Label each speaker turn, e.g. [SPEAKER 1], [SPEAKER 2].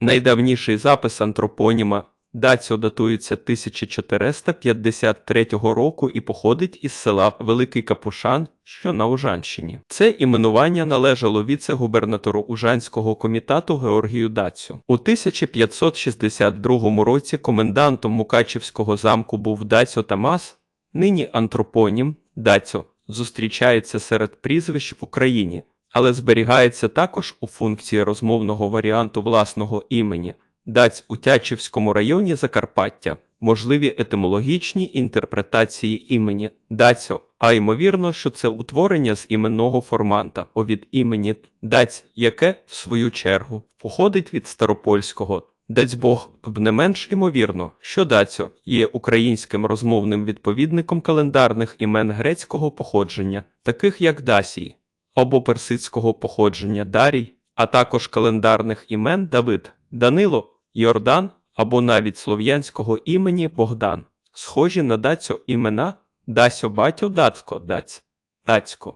[SPEAKER 1] Найдавніший запис антропоніма Дацьо датується 1453 року і походить із села Великий Капушан, що на Ужанщині. Це іменування належало віце-губернатору Ужанського комітату Георгію Дацю. У 1562 році комендантом Мукачівського замку був Дацьо Тамас, нині антропонім Дацьо, зустрічається серед прізвищ в Україні, але зберігається також у функції розмовного варіанту власного імені. Даць у Тячівському районі Закарпаття, можливі етимологічні інтерпретації імені. Дацьо, а ймовірно, що це утворення з іменного форманта, о від імені Даць, яке, в свою чергу, походить від старопольського. Дацьбог, не менш ймовірно, що Дацьо є українським розмовним відповідником календарних імен грецького походження, таких як Дасій, або персидського походження Дарій, а також календарних імен Давид, Данило, Йордан або навіть слов'янського імені Богдан, схожі на дацьо імена Дасьо Батьо Дацько Даць, Дацько.